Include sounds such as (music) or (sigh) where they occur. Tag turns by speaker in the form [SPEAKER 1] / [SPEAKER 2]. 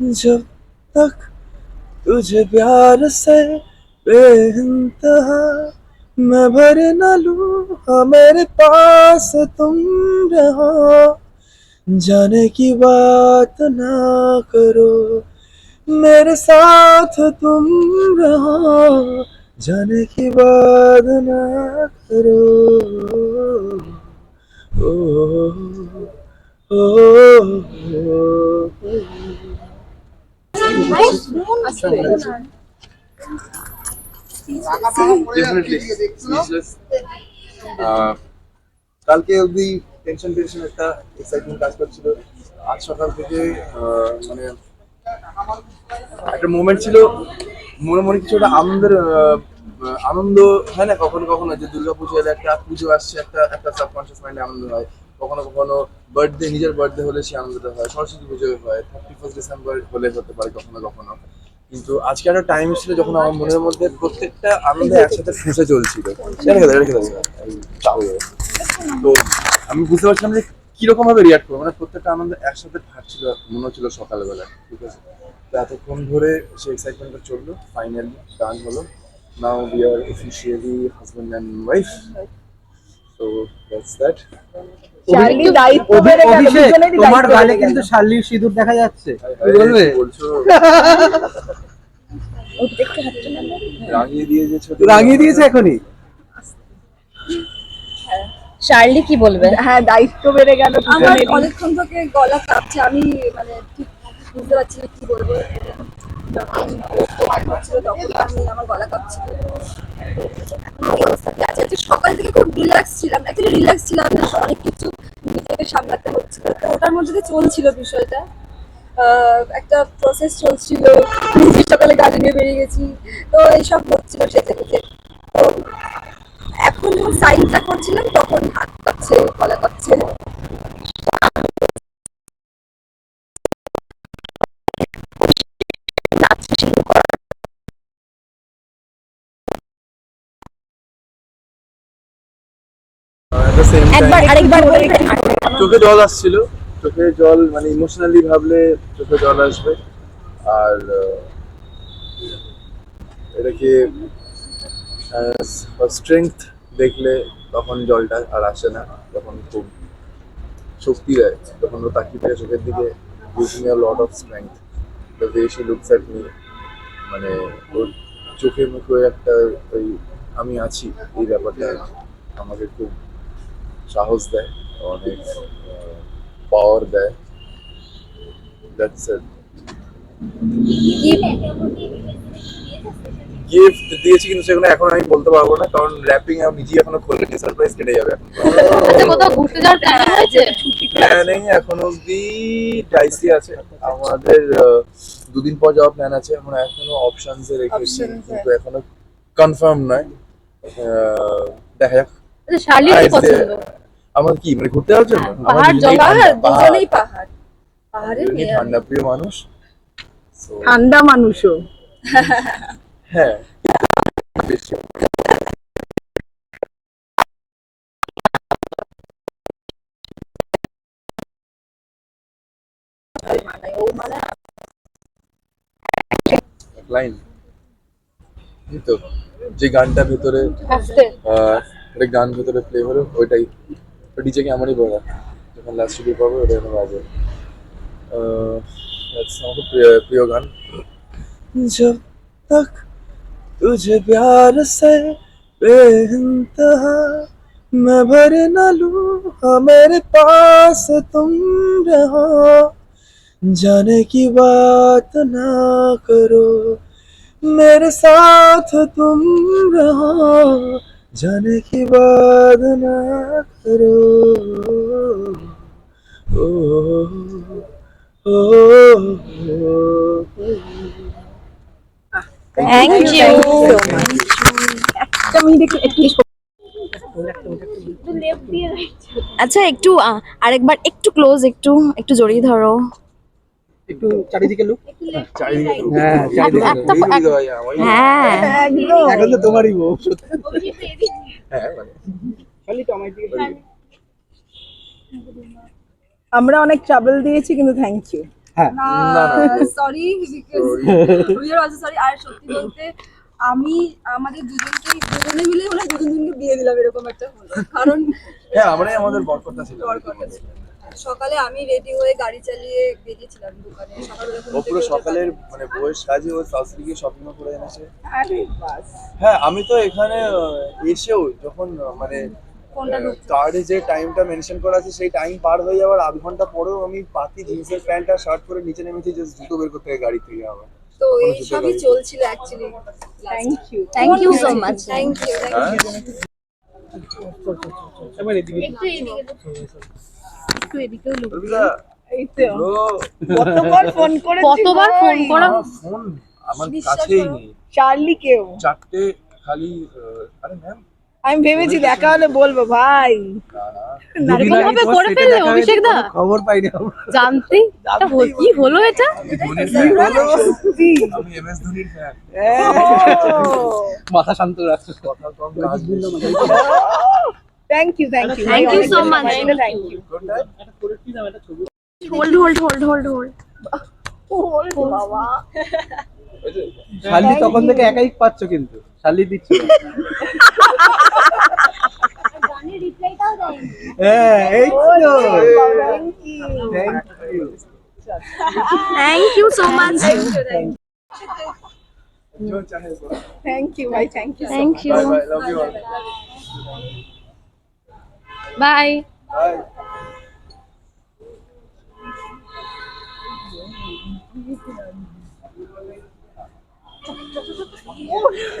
[SPEAKER 1] जब तक तुझे प्यार से बेइंतहा मैं भर न लूँ हाँ मेरे पास तुम रहो जाने की बात ना करो मेरे साथ तुम रहो जाने की बात ना करो ओ, ओ, ओ, ओ,
[SPEAKER 2] Definitely. Speechless. আহ, কালকে অবধি টেনশন টেনশন একটা এক্সাইটমেন্ট কাজ করছিল। আজ সকাল থেকে মানে একটা মোমেন্ট ছিল, মনে মনে কিছু একটা আনন্দের আনন্দ হয় না কখনো কখনো যে দুর্গা পুজো একটা পুজো আসছে, একটা একটা সাবকনশিয়াস মাইন্ডে আনন্দ হয়। কখনো কখনো বার্থডে নিজের বার্থডে হলে সে আনন্দটা হয়, সরস্বতী পুজো হয় থার্টি ফার্স্ট ডিসেম্বর হলে হতে পারে কখনো কখনো। কিন্তু আজকে একটা টাইম ছিল যখন আমার মনের মধ্যে প্রত্যেকটা আনন্দ একসাথে ফুসে চলছিল। তো আমি বুঝতে পারছিলাম যে কীরকম ভাবে রিয়াক্ট করব মানে প্রত্যেকটা আনন্দ একসাথে ফাটছিল মনে হচ্ছিল সকালবেলা ঠিক আছে? তো এতক্ষণ ধরে সেই এক্সাইটমেন্টটা চলল ফাইনালি গান হলো। Now we are officially husband and wife so that's that
[SPEAKER 3] Shirley দায়িত্ব বেড়ে গেল
[SPEAKER 4] তোমার গালে কিন্তু শার্লির সিঁদুর দেখা যাচ্ছে। কি বলবে?
[SPEAKER 2] রাঙিয়ে দিয়ে ছোট
[SPEAKER 4] রাঙিয়ে দিয়েছে এখনই।
[SPEAKER 5] শার্লি কি বলবে?
[SPEAKER 3] হ্যাঁ দায়িত্ব বেড়ে গেল
[SPEAKER 6] আমার অনেকক্ষণ থেকে গলা কাঁপছে আমি মানে ঠিক বুঝতে পারছি না কি বলব। সকাল থেকে খুব রিল্যাক্স ছিলাম অ্যাকচুয়ালি রিল্যাক্স ছিলাম না অনেক কিছু নিজেকে সামলাতে হচ্ছিল তো ওটার মধ্যে দিয়ে চলছিল বিষয়টা একটা প্রসেস চলছিল নিজে সকালে গাড়ি নিয়ে বেরিয়ে গেছি তো এইসব হচ্ছিল সেতে থেকে তো এখন যখন সাইনটা করছিলাম
[SPEAKER 5] একবার আরেকবার বলবে
[SPEAKER 2] চোখে জল আসছিল। চোখে জল মানে ইমোশনালি ভাবলে চোখে জল আসবে। আর এটাকে স্ট্রেংথ দেখলে তখন জলটা আর আসে না তখন খুব শক্তি দেয় তখন ও তাকিয়ে থাকে চোখের দিকে। Gives me a lot of strength. The way she looks at মানে ওর চোখের মুখে একটা ওই আমি আছি এই ব্যাপারটা আমাকে খুব সাহস দেয় অনেক পাওয়ার দেয়। দ্যাটস ইট গিফট দিয়েছি কিন্তু সেগুলো এখন আমি বলতে পারব না কারণ র্যাপিং আমি নিজেই এখনও খুলিনি সারপ্রাইজ কেটে যাবে।
[SPEAKER 5] আচ্ছা প্ল্যান হয়েছে
[SPEAKER 2] এখন অব্দি ডাইসি আছে। আমাদের দুদিন পর যাওয়ার প্ল্যান আছে। আমরা এখনও অপশনস এ রেখেছি কিন্তু এখনও কনফার্ম নয়। আহ, দেখা যাক।
[SPEAKER 5] আচ্ছা কি পছন্দ।
[SPEAKER 2] আমার কি মানে ঘুরতে যাওয়ার জন্য?
[SPEAKER 5] পাহাড়, জঙ্গল,
[SPEAKER 6] দুজনেই পাহাড়। আমি।
[SPEAKER 2] ঠান্ডা প্রিয় মানুষ।
[SPEAKER 3] ঠান্ডা মানুষও।
[SPEAKER 2] হ্যাঁ। বেশি লাইন এই তো যে গানটা ভেতরে আহ, একটা গান ভেতরে প্লে হলো ওইটাই ডিজেকে আমারই বলা যখন লাস্ট শুরু পাবো ওটা যেন বাজে আহ, that's আমার খুব প্রিয় প্রিয় গান
[SPEAKER 1] जब तक तुझे प्यार से बेइंतहा मैं भर न लूं हाँ मेरे पास तुम रहो जाने की बात ना करो मेरे साथ तुम रहो जाने की बात ना करो ओ, ओ, ओ, ओ,
[SPEAKER 5] থ্যাংক ইউ
[SPEAKER 3] একটা মিনিট একটু একটু
[SPEAKER 5] আচ্ছা একটু আহ, আরেকবার একটু ক্লোজ একটু একটু জড়িয়ে ধরো
[SPEAKER 4] একটু চারিদিকে লুক। হ্যাঁ,
[SPEAKER 5] হ্যাঁ
[SPEAKER 4] এখন তো তোমারই বউ
[SPEAKER 2] হ্যাঁ মানে
[SPEAKER 3] আমরা অনেক ট্রাভেল দিয়েছি কিন্তু থ্যাংক ইউ
[SPEAKER 4] হ্যাঁ।
[SPEAKER 6] না
[SPEAKER 2] না, না।
[SPEAKER 6] সরি সরি আর সত্যি বলতে আমি আমাদের দুজনকে দুজনে মিলে হয় দুজন দুজনকে বিয়ে দিলাম এরকম একটা হলো। কারণ
[SPEAKER 2] হ্যাঁ আমরাই আমাদের বরকর্তা ছিল।
[SPEAKER 6] দরকারটা ছিল। সকালে আমি রেডি হয়ে গাড়ি চালিয়ে বেরিয়েছিলাম দোকানে। সকালবেলা ঘুম
[SPEAKER 2] ও
[SPEAKER 6] থেকে
[SPEAKER 2] পুরো
[SPEAKER 6] উঠে
[SPEAKER 2] সকালের মানে বইয়ের সাজে ও সাউথ সিটি শপিং করে এনেছে।
[SPEAKER 3] আরে বাস।
[SPEAKER 2] হ্যাঁ আমি তো এখানে আহ, এসেও যখন আহ, মানে
[SPEAKER 6] ফোনটা ঢুকছে।
[SPEAKER 2] কার্ডে যে টাইমটা মেনশন করা আছে সেই টাইম পার হয়ে যাওয়ার আধ ঘণ্টা পরেও আমি পাতি জিন্সের প্যান্ট আর শার্ট পরে নিচে নেমেছি জাস্ট জুতো বের করতে হবে গাড়ি থেকে আমার
[SPEAKER 6] তো এই সবই চলছিল actually
[SPEAKER 3] thank you
[SPEAKER 5] thank you so much
[SPEAKER 6] thank you
[SPEAKER 2] হ্যাঁ?
[SPEAKER 4] এবার এদিকে
[SPEAKER 2] রবিদা,
[SPEAKER 3] এই তো। কতবার ফোন করে
[SPEAKER 5] কতবার ফোন করা?
[SPEAKER 2] ফোন আমার কাছেই নেই।
[SPEAKER 3] চার্লি কেউ
[SPEAKER 2] চারটে খালি আরে ম্যাম
[SPEAKER 3] আমি ভেবেছি দেখা হলে বলব ভাই।
[SPEAKER 4] দুদিন
[SPEAKER 5] ভাবে করে ফেললে অভিষেক দা?
[SPEAKER 4] খবর পাইনি আমরা।
[SPEAKER 5] জানতেই এটা কি হলো এটা?
[SPEAKER 2] আমি এম ধোনির ফ্যান (laughs)
[SPEAKER 4] মাথা শান্ত রাখছো
[SPEAKER 2] কথা কম (laughs)
[SPEAKER 3] thank you thank you
[SPEAKER 5] thank you so much thank you hold hold
[SPEAKER 3] hold
[SPEAKER 2] hold hold
[SPEAKER 4] শালি তখন থেকে একাই পাচ্ছ কিন্তু। শালি দিচ্ছে। হ্যাঁ এই
[SPEAKER 3] thank you thank you so
[SPEAKER 5] Thank you.
[SPEAKER 2] Thank you. Thank you. You.
[SPEAKER 5] Bye
[SPEAKER 2] Bye.